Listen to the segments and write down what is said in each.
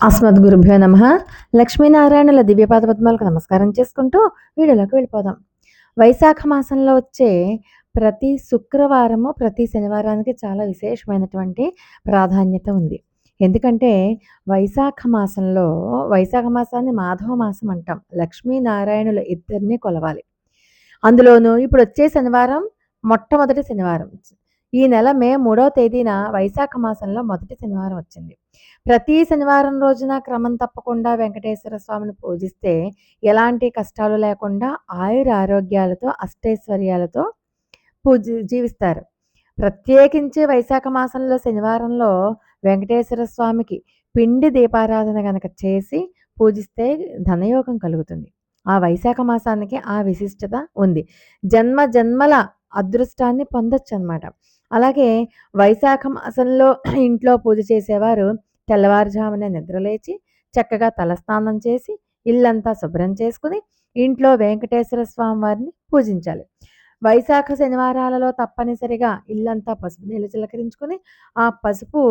అస్మద్ గురుభ్యో నమ. లక్ష్మీనారాయణుల దివ్యపాద పద్మాలకు నమస్కారం చేసుకుంటూ వీడియోలోకి వెళ్ళిపోదాం. వైశాఖ మాసంలో వచ్చే ప్రతి శుక్రవారము ప్రతి శనివారానికి చాలా విశేషమైనటువంటి ప్రాధాన్యత ఉంది. ఎందుకంటే వైశాఖ మాసంలో వైశాఖ మాసాన్ని మాధవ మాసం అంటాం. లక్ష్మీనారాయణుల ఇద్దరిని కొలవాలి. అందులోనూ ఇప్పుడు వచ్చే శనివారం మొట్టమొదటి శనివారం. ఈ నెల మే మూడవ తేదీన వైశాఖ మాసంలో మొదటి శనివారం వచ్చింది. ప్రతి శనివారం రోజున క్రమం తప్పకుండా వెంకటేశ్వర స్వామిని పూజిస్తే ఎలాంటి కష్టాలు లేకుండా ఆయుర ఆరోగ్యాలతో అష్టైశ్వర్యాలతో పూజ జీవిస్తారు. ప్రత్యేకించి వైశాఖ మాసంలో శనివారంలో వెంకటేశ్వర స్వామికి పిండి దీపారాధన కనుక చేసి పూజిస్తే ధనయోగం కలుగుతుంది. ఆ వైశాఖ మాసానికి ఆ విశిష్టత ఉంది. జన్మ జన్మల అదృష్టాన్ని పొందొచ్చు అనమాట అలాగే వైశాఖ మాసంలో ఇంట్లో పూజ చేసేవారు తెల్లవారుజామున నిద్రలేచి చక్కగా తలస్నానం చేసి ఇల్లంతా శుభ్రం చేసుకుని ఇంట్లో వెంకటేశ్వర స్వామి వారిని పూజించాలి. వైశాఖ శనివారాలలో తప్పనిసరిగా ఇల్లంతా పసుపు నీళ్ళు చిలకరించుకొని ఆ పసుపు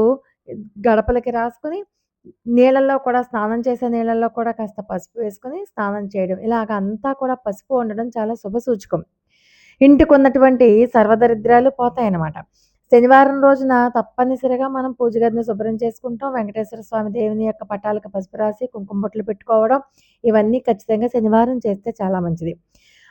గడపలకి రాసుకుని నీళ్ళల్లో కూడా స్నానం చేసే నీళ్ళల్లో కూడా కాస్త పసుపు వేసుకొని స్నానం చేయడం. ఇలాగ అంతా కూడా పసుపు ఉండడం చాలా శుభ సూచకం ఇంటికి ఉన్నటువంటి సర్వదరిద్రాలు పోతాయన్నమాట. శనివారం రోజున తప్పనిసరిగా మనం పూజ గదిని శుభ్రం చేసుకుంటాం. వెంకటేశ్వర స్వామి దేవుని యొక్క పటాలకు పసుపు రాసి కుంకుమ బొట్లు పెట్టుకోవడం ఇవన్నీ ఖచ్చితంగా శనివారం చేస్తే చాలా మంచిది.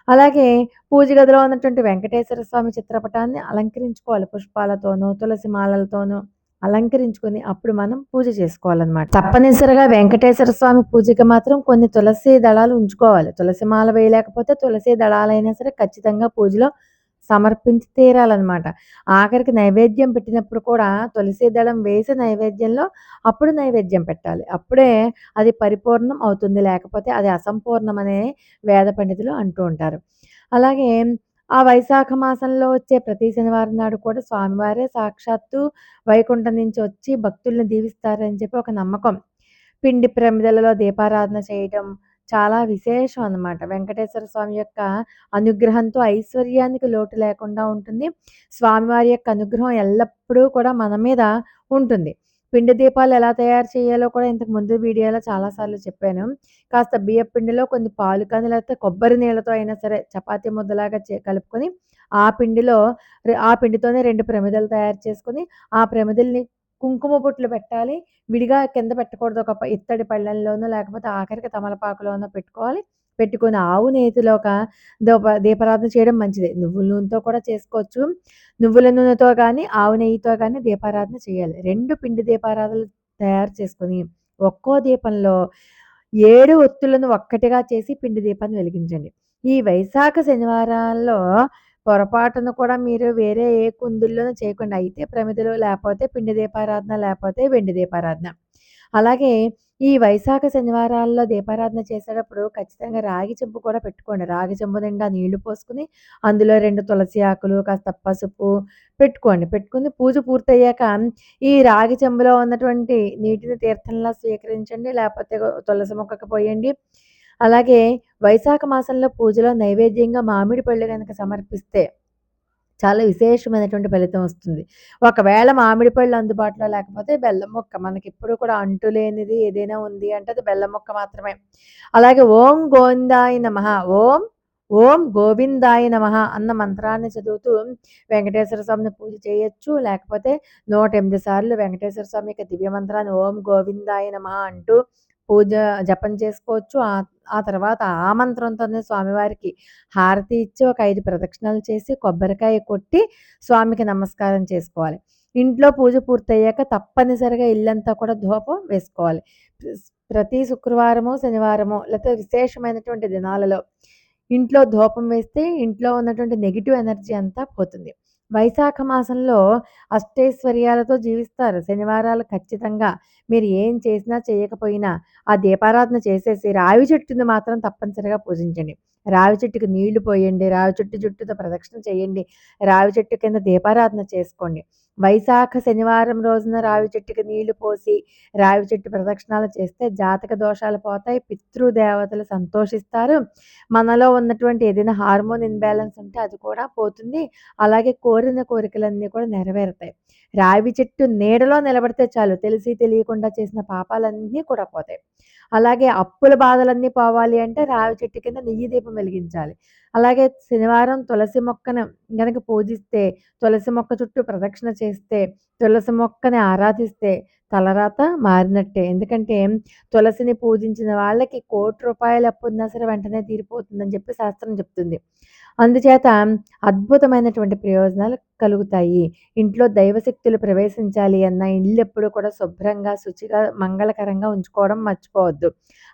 అలాగే పూజ గదిలో ఉన్నటువంటి వెంకటేశ్వర స్వామి చిత్రపటాన్ని అలంకరించుకోవాలి. పుష్పాలతోనూ తులసి మాలలతోనూ. అలంకరించుకొని అప్పుడు మనం పూజ చేసుకోవాలన్నమాట. తప్పనిసరిగా వెంకటేశ్వర స్వామి పూజకి మాత్రం కొన్ని తులసి దళాలు ఉంచుకోవాలి. తులసి మాల వేయలేకపోతే తులసి దళాలైనా సరే ఖచ్చితంగా పూజలో సమర్పించి తీరాలన్నమాట. ఆఖరికి నైవేద్యం పెట్టినప్పుడు కూడా తులసి దళం వేసి నైవేద్యంలో అప్పుడు నైవేద్యం పెట్టాలి. అప్పుడే అది పరిపూర్ణం అవుతుంది. లేకపోతే అది అసంపూర్ణం అనే వేద పండితులు అంటూ ఉంటారు. అలాగే ఆ వైశాఖ మాసంలో వచ్చే ప్రతి శనివారం నాడు కూడా స్వామివారే సాక్షాత్తు వైకుంఠం నుంచి వచ్చి భక్తుల్ని దీవిస్తారని చెప్పి ఒక నమ్మకం. పిండి ప్రమిదలలో దీపారాధన చేయటం చాలా విశేషం అన్నమాట. వెంకటేశ్వర స్వామి యొక్క అనుగ్రహంతో ఐశ్వర్యానికి లోటు లేకుండా ఉంటుంది. స్వామివారి యొక్క అనుగ్రహం ఎల్లప్పుడూ కూడా మన మీద ఉంటుంది. పిండి దీపాలు ఎలా తయారు చేయాలో కూడా ఇంతకు ముందు వీడియోలో చాలాసార్లు చెప్పాను. కాస్త బియ్య పిండిలో కొన్ని పాలు కానీ లేకపోతే కొబ్బరి నీళ్ళతో అయినా సరే చపాతీ ముద్దలాగా చే కలుపుకొని ఆ పిండిలో ఆ పిండితోనే రెండు ప్రమిదలు తయారు చేసుకొని ఆ ప్రమిదల్ని కుంకుమ బొట్లు పెట్టాలి. విడిగా కింద పెట్టకూడదు. ఒక ఇత్తడి పళ్ళల్లోనూ లేకపోతే ఆఖరికి తమలపాకులోనో పెట్టుకోవాలి. పెట్టుకుని ఆవు నేతిలో ఒక దోప దీపారాధన చేయడం మంచిది. నువ్వుల నూనెతో కూడా చేసుకోవచ్చు. నువ్వుల నూనెతో కానీ ఆవు నెయ్యితో కానీ దీపారాధన చేయాలి. రెండు పిండి దీపారాధనలు తయారు చేసుకొని ఒక్కో దీపంలో ఏడు ఒత్తులను ఒక్కటిగా చేసి పిండి దీపాన్ని వెలిగించండి. ఈ వైశాఖ శనివారాల్లో పొరపాటున కూడా మీరు వేరే ఏ కుందుల్లోనూ చేయకుండా అయితే ప్రమిదలు లేకపోతే పిండి దీపారాధన లేకపోతే వెండి దీపారాధన. అలాగే ఈ వైశాఖ శనివారాల్లో దీపారాధన చేసేటప్పుడు ఖచ్చితంగా రాగి చెంబు కూడా పెట్టుకోండి. రాగి చెంబు నిండా నీళ్ళు పోసుకుని అందులో రెండు తులసి ఆకులు కాస్త పసుపు పెట్టుకోండి. పెట్టుకుని పూజ పూర్తయ్యాక ఈ రాగి చెంబులో ఉన్నటువంటి నీటిని తీర్థంలా స్వీకరించండి. లేకపోతే తులసి మొక్కకు పోయండి. అలాగే వైశాఖ మాసంలో పూజలో నైవేద్యంగా మామిడి పళ్ళు కనుక సమర్పిస్తే చాలా విశేషమైనటువంటి ఫలితం వస్తుంది. ఒకవేళ మామిడి పళ్ళు అందుబాటులో లేకపోతే బెల్లం మొక్క మనకి ఎప్పుడు కూడా అంటు లేనిది ఏదైనా ఉంది అంటే అది బెల్లం మొక్క మాత్రమే. అలాగే ఓం గోవిందాయ నమ ఓం ఓం గోవిందాయ నమ అన్న మంత్రాన్ని చదువుతూ వెంకటేశ్వర స్వామిని పూజ చేయొచ్చు. లేకపోతే నూట ఎనిమిది సార్లు వెంకటేశ్వర స్వామి యొక్క దివ్య మంత్రాన్ని ఓం గోవిందాయ నమ అంటూ పూజ జపం చేసుకోవచ్చు. ఆ ఆ తర్వాత ఆ మంత్రంతోనే స్వామివారికి హారతి ఇచ్చి ఒక ఐదు ప్రదక్షిణలు చేసి కొబ్బరికాయ కొట్టి స్వామికి నమస్కారం చేసుకోవాలి. ఇంట్లో పూజ పూర్తయ్యాక తప్పనిసరిగా ఇల్లంతా కూడా ధూపం వేసుకోవాలి. ప్రతి శుక్రవారము శనివారము లేకపోతే విశేషమైనటువంటి దినాలలో ఇంట్లో ధూపం వేస్తే ఇంట్లో ఉన్నటువంటి నెగిటివ్ ఎనర్జీ అంతా పోతుంది. వైశాఖ మాసంలో అష్టైశ్వర్యాలతో జీవిస్తారు. శనివారాలు ఖచ్చితంగా మీరు ఏం చేసినా చేయకపోయినా ఆ దీపారాధన చేసేసి రావి చెట్టుని మాత్రం తప్పనిసరిగా పూజించండి. రావి చెట్టుకి నీళ్ళు పోయండి రావి చెట్టు చుట్టూతో ప్రదక్షిణ చేయండి రావి చెట్టు కింద దీపారాధన చేసుకోండి. వైశాఖ శనివారం రోజున రావి చెట్టుకి నీళ్ళు పోసి రావి చెట్టు ప్రదక్షిణాలు చేస్తే జాతక దోషాలు పోతాయి పితృదేవతలు సంతోషిస్తారు. మనలో ఉన్నటువంటి ఏదైనా హార్మోన్ ఇన్బ్యాలెన్స్ ఉంటే అది కూడా పోతుంది. అలాగే కోరిన కోరికలన్నీ కూడా నెరవేరుతాయి. రావి చెట్టు నీడలో నిలబడితే చాలు తెలిసి తెలియకుండా చేసిన పాపాలన్నీ కూడా పోతాయి. అలాగే అప్పుల బాధలన్నీ పోవాలి అంటే రావి చెట్టు కింద నెయ్యి దీపం వెలిగించాలి. అలాగే శనివారం తులసి మొక్కను కనుక పూజిస్తే తులసి మొక్క చుట్టూ ప్రదక్షిణ చేస్తే తులసి మొక్కని ఆరాధిస్తే తలరాత మారినట్టే. ఎందుకంటే తులసిని పూజించిన వాళ్ళకి కోటి రూపాయల అప్పు ఉన్నా సరే వెంటనే తీరిపోతుందని చెప్పి శాస్త్రం చెప్తుంది. అందుచేత అద్భుతమైనటువంటి ప్రయోజనాలు కలుగుతాయి. ఇంట్లో దైవశక్తులు ప్రవేశించాలి అన్న ఇల్లు ఎప్పుడూ కూడా శుభ్రంగా శుచిగా మంగళకరంగా ఉంచుకోవడం మర్చిపోవద్దు.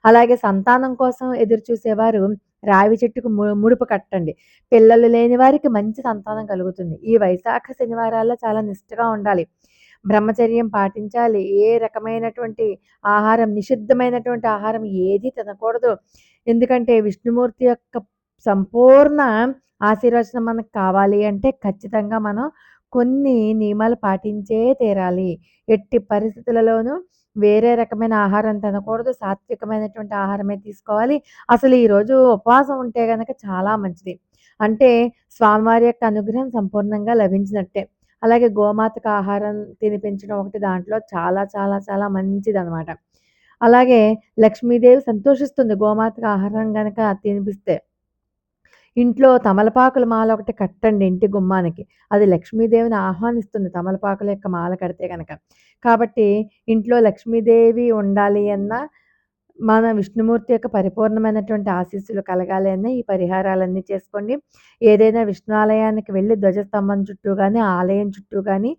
అలాగే సంతానం కోసం ఎదురు చూసేవారు రావి చెట్టుకు ముడుపు కట్టండి. పిల్లలు లేని వారికి మంచి సంతానం కలుగుతుంది. ఈ వైశాఖ శనివారాల్లో చాలా నిష్ఠగా ఉండాలి. బ్రహ్మచర్యం పాటించాలి. ఏ రకమైనటువంటి ఆహారం నిషిద్ధమైనటువంటి ఆహారం ఏది తినకూడదు. ఎందుకంటే విష్ణుమూర్తి యొక్క సంపూర్ణ ఆశీర్వచనం మనకు కావాలి అంటే ఖచ్చితంగా మనం కొన్ని నియమాలు పాటించే తీరాలి. ఎట్టి పరిస్థితులలోనూ వేరే రకమైన ఆహారం తినకూడదు. సాత్వికమైనటువంటి ఆహారమే తీసుకోవాలి. అసలు ఈరోజు ఉపవాసం ఉంటే కనుక చాలా మంచిది. అంటే స్వామివారి యొక్క అనుగ్రహం సంపూర్ణంగా లభించినట్టే. అలాగే గోమాతకు ఆహారం తినిపించడం ఒకటి దాంట్లో చాలా చాలా చాలా మంచిది అనమాట అలాగే లక్ష్మీదేవి సంతోషిస్తుంది గోమాతకు ఆహారం కనుక తినిపిస్తే. ఇంట్లో తమలపాకుల మాల ఒకటి కట్టండి ఇంటి గుమ్మానికి. అది లక్ష్మీదేవిని ఆహ్వానిస్తుంది తమలపాకుల యొక్క మాల కడితే కనుక కాబట్టి ఇంట్లో లక్ష్మీదేవి ఉండాలి అన్న మన విష్ణుమూర్తి యొక్క పరిపూర్ణమైనటువంటి ఆశీస్సులు కలగాలి అన్న ఈ పరిహారాలన్నీ చేసుకోండి. ఏదైనా విష్ణు ఆలయానికి వెళ్ళి ధ్వజస్తంభం చుట్టూ కానీ ఆలయం చుట్టూ కానీ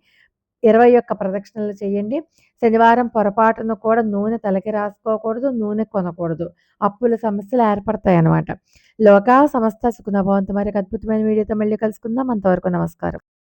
ఇరవై ఒక్క ప్రదక్షిణలు చేయండి. శనివారం పొరపాటున కూడా నూనె తలకి రాసుకోకూడదు నూనె కొనకూడదు. అప్పుల సమస్యలు ఏర్పడతాయి అన్నమాట లోకా సమస్త సుఖనభవంతు మరి అద్భుతమైన వీడియోతో మళ్ళీ కలుసుకుందాం. అంతవరకు నమస్కారం.